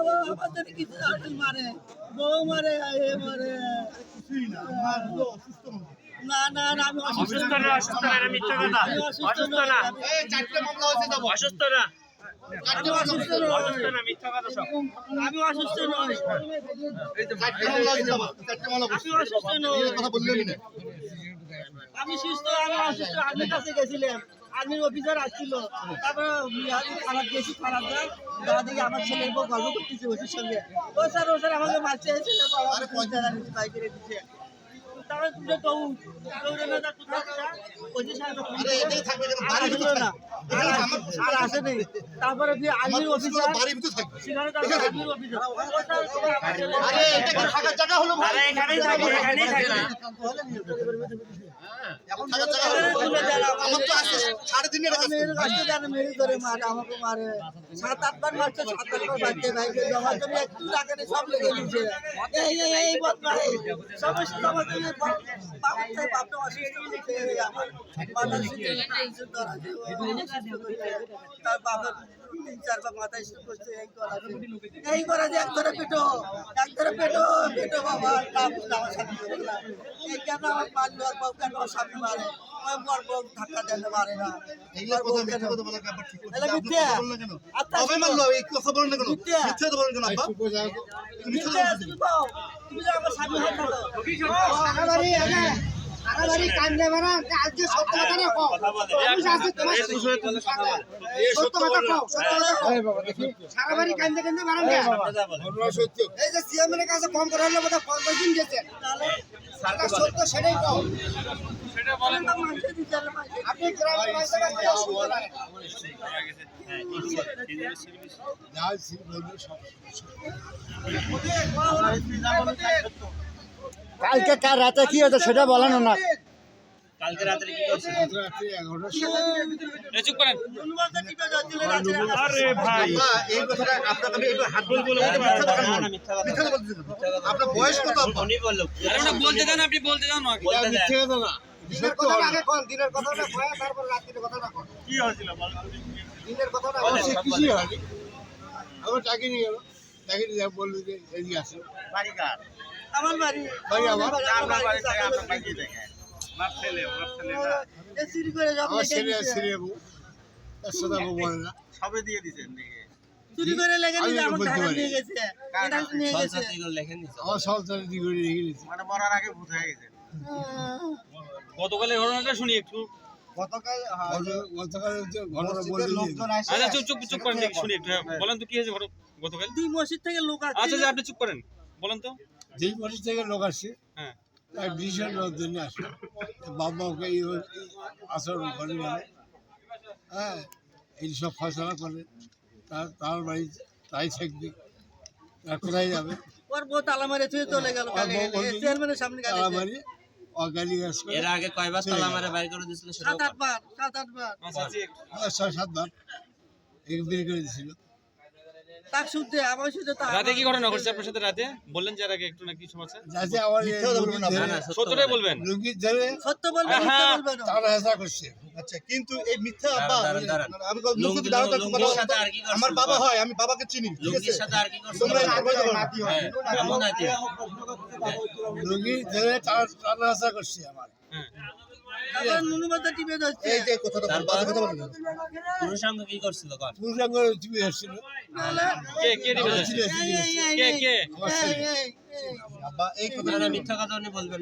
বাবা আমাদের কিছু আটল মারে বউ মারে এ মারে। না না না আমি অসুস্থ অসুস্থ না। অসুস্থ না মিথ্যা কথা। অসুস্থ না। অসুস্থ না। আমি অসুস্থ নই। অসুস্থ না মিথ্যা কথা সব। আমি অসুস্থ নই আমি অসুস্থ নই আমি সুস্থ আমি অসুস্থ। আর্মির কাছে গেছিলাম। আর্মির অফিসার আসছিল। তারপরে খারাপ গেছি খারাপ যায়। দাদা দেখি আমার ছেলে বউ গল্প করতেছে ওষুধ সঙ্গে। ও স্যার ও স্যার আমাকে মারছে ছেলে বাইকে দিচ্ছে তারপরে তুমি দৌড় দৌড়ে না। কোথায় আর আসে নেই। তারপরে ফির আর্মির অফিসার সেখানে তারপরে আর্মির অফিসার। ও স্যার, তোমার আমার ছেলে- আরে এখানেই থাকব এখানেই থাকব। তুলে দেন আমাকে। মেয়ের কাছে। জানে মেরে ধরে মারে আমাকে মারে। সাত আটবার মারছে সাত ভাইকে জমা জমি একটু রাখে না, সব লেগে এই এই এই বদমাই সমস্ত থেকে অসুস্থ আমার সিটে। তার বাবার তিন চারবার মাথায় স্ট্রোক করছে, এই করা। এই করা যে এক ধরে পেটো এক ধরে পেটো পেটো বাবা বুঝলে আমার সাথে এই কেন আমার মারলো আর বউ কেন আমার স্বামী মারে? ওই বউ ধাক্কা দেন মারে না। তুমি বউ। তুমি যে আমার স্বামী হয়ে আপনি গ্রামের মানুষের কাছে অসুবিধা। হ্যাঁ ঠিক আছে কালকে কার রাতে কি হতো সেটা বলানো না। কালকে রাত্রে কি করছেন চুপ করেন। ধন্যবাদ, টিপে যাচ্ছিল, রাত্রে রাত্রে। আরে ভাই এই কথাটা আপনাকে আমি একটু হাত বলে মিথ্যা আপনার বয়স কত? উনি বলল আরে ওটা বলতে দেন আপনি বলতে দেন না বলতে দেন। দিনের কথাটা আগে কোন দিনের কথাটা কয় তারপর রাত্রির কথাটা কোন। কি হয়েছিল? দিনের কথাটা বলেন, বলেন। সব কিছুই বলেন। হয়নি আমার চাকরি নিয়ে গেল। চাকরি বলল যে এদিকে আসো। বাড়ি কার? আমার বাড়ি। বাড়ি আমার? আপনার বাড়ি। থেকে আপনার বাড়ি। বাড়ি থেকে আমার ছেলে আমার ছেলেটা এ করে আমার ছেলে। ছেলে সাথে বউ না। সবে দিয়ে দিছেন দেখে চুরি করে লেগে আমি আমার ঢাকা নিয়ে গেছে এটা নিয়ে গেছে। আমার সংসারে দিকে মানে মরার আগে ভূত হয়ে গেছে। গতকালের ঘটনাটা শুনি একটু। গতকাল ওই যে গত- গতকাল ঘটনা মসজিদের লোকজন আসে। আচ্ছা চুপ চুপ চুপ করেন দেখি শুনি একটু। হ্যাঁ, বলেন তো কি হয়েছে গতকাল? দুই মসজিদ থেকে লোক আচ্ছা আসছে যে আপনি চুপ করেন। বলেন তো। বছর থেকে লোক আসছে হ্যাঁ। তার নেওয়ার জন্য আসে। বাবাকে এই আচরণ করে হ্যাঁ এই সব ফসলা করে। তার তার বাড়ি তাই থাকবে। তার কোথায় যাবে? ওর বউ তালা মারে থুয়ে চলে গেল চেয়ারম্যানের সামনে অগালি গাছ এর আগে কয়বার তালা মারে বাইর করে দিছিল সেটাও সাত আট বার সাত আচ্ছা ছয় সাতবার এক বের করে দিয়েছিল। শুদ্ধে আমার শুদ্ধে তাক রাতে কি ঘটনা ঘটছে আপনার সাথে রাতে? বললেন যে আগে একটু নাকি সমস্যা? যাতে আমার এই বলবেন না, ধরে- সত্য বলবেন। লুঙ্গি ধরে সত্য বলবে হ্যাঁ। মিথ্যা বলবে তারা হেসা করছে। আচ্ছা কিন্তু এই মিথ্যা আব্বা দাঁড়ান, দাঁড়ান। আমি লুঙ্গি- যদি দাঁড়াও, তাহলে লুঙ্গির সাথে আর কি আমার বাবা হয় আমি বাবাকে চিনি লুঙ্গির আছে? সাথে আর কি তোমরা। হ্যাঁ এমন লুঙ্গি ধরে তারা হেসা করছে আমার। এই কথাটা মিথ্যা কথা বলবেন।